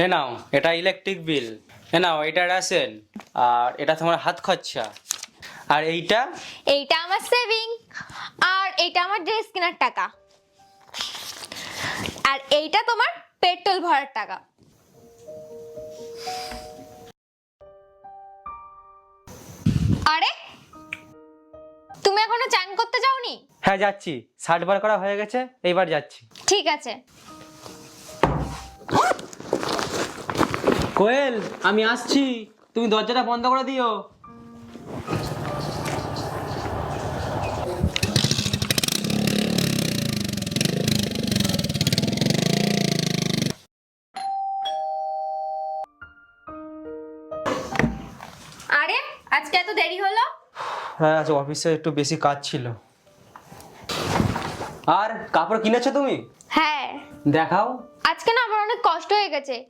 এ নাও এটা electric bill এ নাও এটা ration আর এটা তোমার হাত খরচা। আর এইটা? এইটা আমার সেভিং আর এইটা আমার ড্রেস কেনার টাকা। আর এইটা তোমার পেট্রোল ভরার টাকা। আরে তুমি এখনও চান করতে যাওনি? হ্যাঁ যাচ্ছি। ষাট বার করা হয়ে গেছে এইবার যাচ্ছি। ঠিক আছে। কোয়েল আমি আসছি। তুমি দরজাটা বন্ধ করে দিও। আরে আজকে এত দেরি হলো? হ্যাঁ আজ অফিসে একটু বেশি কাজ ছিল। আর কাপড় কিনেছো তুমি? হ্যাঁ। দেখাও। আজকে না আমার অনেক কষ্ট হয়ে গেছে।